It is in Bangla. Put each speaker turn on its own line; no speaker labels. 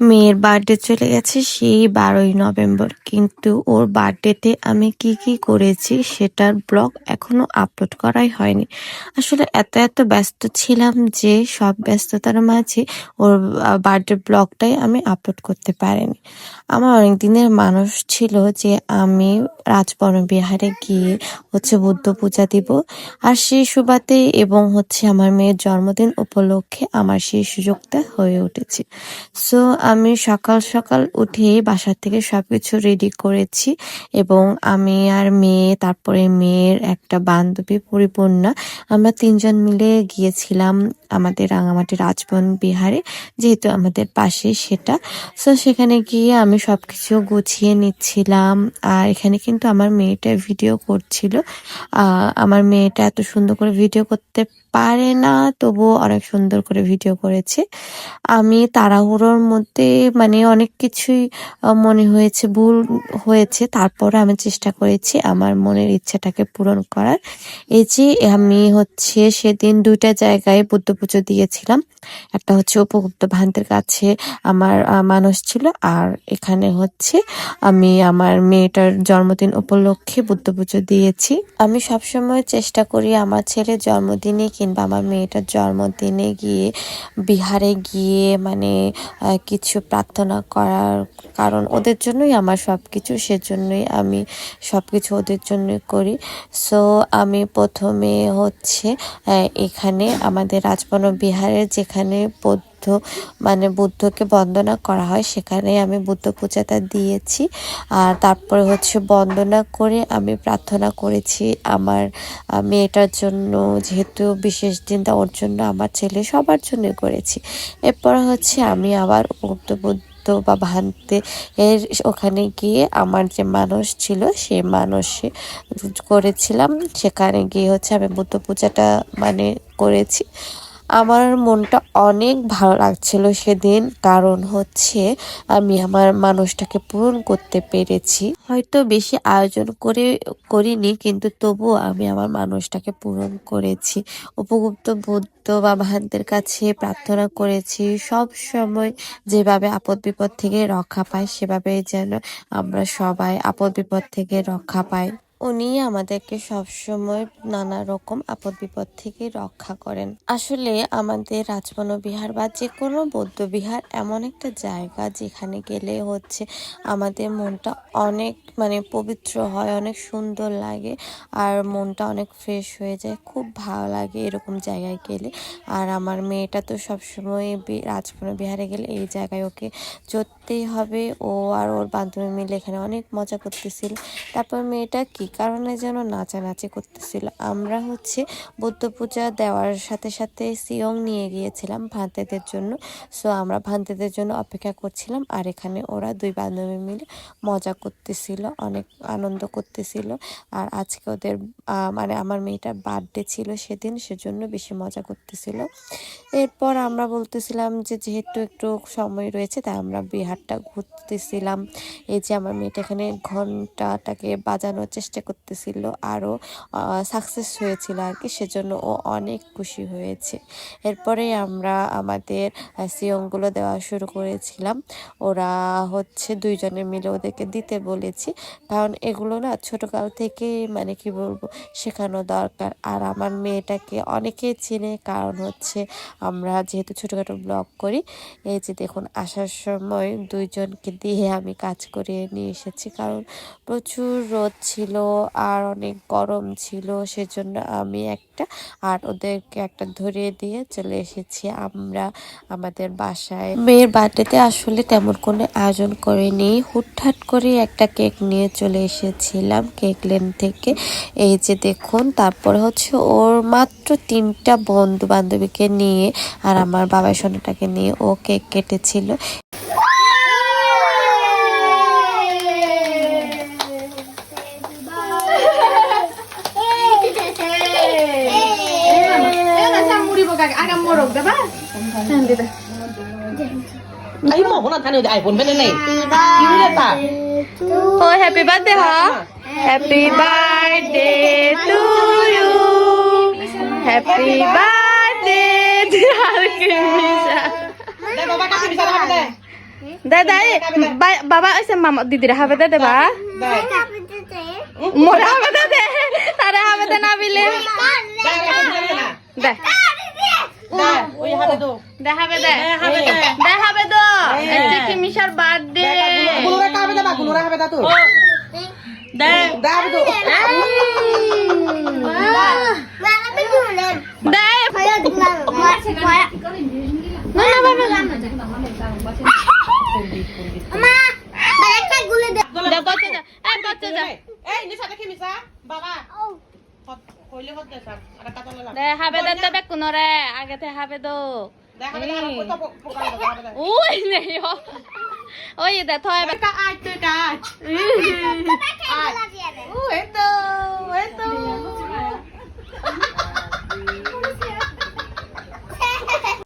মেয়ের বার্থডে চলে গেছে সেই বারোই নভেম্বর। কিন্তু ওর বার্থডেতে আমি কি কি করেছি সেটার ব্লগ এখনও আপলোড করাই হয়নি। আসলে এত এত ব্যস্ত ছিলাম যে সব ব্যস্ততার মাঝে ওর বার্থডে ব্লগটাই আমি আপলোড করতে পারিনি। আমার অনেক দিনের মানুষ ছিল যে আমি রাজবন বিহারে গিয়ে হচ্ছে বুদ্ধ পূজা দিব। আর সেই সুবাদে এবং হচ্ছে আমার মেয়ের জন্মদিন উপলক্ষে আমার সেই সুযোগটা হয়ে উঠেছে। সো আমি সকাল সকাল উঠে বাসা থেকে সবকিছু রেডি করেছি এবং আমি আর মেয়ে, তারপরে মেয়ের একটা বান্ধবী পরিপূর্ণা, আমরা তিনজন মিলে গিয়েছিলাম আমাদের রাঙামাটি রাজবন বিহারে, যেহেতু আমাদের পাশে সেটা। সো সেখানে গিয়ে আমি সব কিছু গুছিয়ে নিচ্ছিলাম আর এখানে কিন্তু আমার মেয়েটা ভিডিও করছিল। আমার মেয়েটা এত সুন্দর করে ভিডিও করতে পারে না, তবুও অনেক সুন্দর করে ভিডিও করেছে। আমি তাড়াহুড়োর মধ্যে মানে অনেক কিছুই মনে হয়েছে, ভুল হয়েছে, তারপরে আমি চেষ্টা করেছি আমার মনের ইচ্ছাটাকে পূরণ করার। এই যে আমি হচ্ছে সেদিন দুইটা জায়গায় বুদ্ধ পুজো দিয়েছিলাম। একটা হচ্ছে উপগুপ্ত ভান্তের কাছে আমার মানুষ ছিল আর এখানে হচ্ছে আমি আমার মেয়েটার জন্মদিন উপলক্ষে বুদ্ধ পুজো দিয়েছি। আমি সবসময় চেষ্টা করি আমার ছেলের জন্মদিনে কিংবা আমার মেয়েটার জন্মদিনে গিয়ে, বিহারে গিয়ে মানে কিছু প্রার্থনা করার কারণ ওদের জন্যই আমার সব কিছু সেজন্যই আমি সব কিছু ওদের জন্যই করি। সো আমি প্রথমে হচ্ছে এখানে আমাদের রাজবন বিহারের যেখানে বৌদ্ধ মানে বুদ্ধকে বন্দনা করা হয় সেখানে আমি বুদ্ধ পূজাটা দিয়েছি। আর তারপরে হচ্ছে বন্দনা করে আমি প্রার্থনা করেছি আমার মেয়েটার জন্য, যেহেতু বিশেষ দিনটা ওর জন্য, আমার ছেলে সবার জন্য করেছি। এরপর হচ্ছে আমি আবার উপগুপ্ত বুদ্ধ বা ভান্তে এর ওখানে গিয়ে আমার যে মানুষ ছিল, সে মানুষে করেছিলাম। সেখানে গিয়ে হচ্ছে আমি বুদ্ধ পূজাটা মানে করেছি। আমার মনটা অনেক ভালো লাগছিল সেদিন। কারণ হচ্ছে, আমি আমার মানুষটাকে পূরণ করতে পেরেছি। হয়তো বেশি আয়োজন করে, করিনি, কিন্তু তবুও আমি আমার মানুষটাকে পূরণ করেছি। উপগুপ্ত বুদ্ধ বা ভান্তের কাছে প্রার্থনা করেছি, সব সময় যেভাবে আপদ বিপদ থেকে রক্ষা পাই সেভাবে যেন আমরা সবাই আপদ বিপদ থেকে রক্ষা পাই। উনি আমাদেরকে সবসময় নানা রকম আপদ বিপদ থেকে রক্ষা করেন। আসলে আমাদের রাজবন বিহার বা যে কোনো বৌদ্ধ বিহার এমন একটা জায়গা যেখানে গেলে হচ্ছে আমাদের মনটা অনেক মানে পবিত্র হয়, অনেক সুন্দর লাগে আর মনটা অনেক ফ্রেশ হয়ে যায়। খুব ভালো লাগে এরকম জায়গায় গেলে। আর আমার মেয়েটা তো সবসময় রাজবন বিহারে গেলে এই জায়গায় ওকে চড়তেই হবে। ও আর ওর বান্ধবী মিলে এখানে অনেক মজা করতেছিল। তারপর মেয়েটা কি কারণে যেন নাচানাচি করতেছিল? আমরা হচ্ছে বুদ্ধ পূজা দেওয়ার সাথে সাথে সিয়ং নিয়ে গিয়েছিলাম ভান্তেদের জন্য। সো আমরা ভান্তেদের জন্য অপেক্ষা করছিলাম আর এখানে ওরা দুই বান্ধবী মিলে মজা করতেছিল, অনেক আনন্দ করতেছিল। আর আজকে ওদের মানে আমার মেয়েটার বার্থডে ছিল সেদিন, সেজন্য বেশি মজা করতেছিল। এরপর আমরা বলতেছিলাম যে যেহেতু একটু সময় রয়েছে, তাই আমরা বিহারটা ঘুরতেছিলাম। এই যে আমার মেয়েটা এখানে ঘন্টাটাকে বাজানোর চেষ্টা করতেছিল, আরও সাকসেস হয়েছিল আর কি সেজন্য ও অনেক খুশি হয়েছে। এরপরে আমরা আমাদের সিয়ংগুলো দেওয়া শুরু করেছিলাম। ওরা হচ্ছে দুইজনে মিলে ওদেরকে দিতে বলেছি। কারণ এগুলো না ছোটকাল থেকে মানে কি বলব, শেখানো দরকার। আর আমার মেয়েটাকে অনেকেই চিনে, কারণ হচ্ছে আমরা যেহেতু ছোটোখাটো ব্লগ করি, এই যে দেখুন, আসার সময় দুইজনকে দিয়ে আমি কাজ করিয়ে নিয়ে এসেছি। কারণ প্রচুর রোদ ছিল আর অনেক গরম ছিল, সেজন্য আমি একটা, আর ওদেরকে একটা ধরিয়ে দিয়ে চলে এসেছি আমরা আমাদের বাসায়। মেয়ের বার্থডেতে আসলে তেমন কোনো আয়োজন করিনি। হুটহাট করে একটা কেক নিয়ে চলে এসেছিলাম কেক লেন থেকে। এই যে দেখুন, তারপরে হচ্ছে ওর মাত্র তিনটা বন্ধু বান্ধবীকে নিয়ে আর আমার বাবা সোনাটাকে নিয়ে ও কেক কেটেছিল।
Ano yung iPhone, ba na na eh? Hindi na ta.
ও happy birthday Ha happy birthday to you happy birthday dear Kimisha
eh.
দে দে বা- বাবা এসে মামা দিদিরা হবে দে দেবা মোরা হবে দে দে হবে দে না বিলে. দে
Du.
দে হবে দে
দে।
দে দো
হ্যাঁ।
এতে কি মিশার birthday
habe da ba, kulura habe da tu.
দে
habe du.
দে না না বাবা দে বচ্চা যা এই বচ্চা
Eh. Ada kata la.
দে হবে দে তবে কোনরে আগে তে হবে দো
da.
নেই ওই দে থয় বে
Ka ai tu ka ai.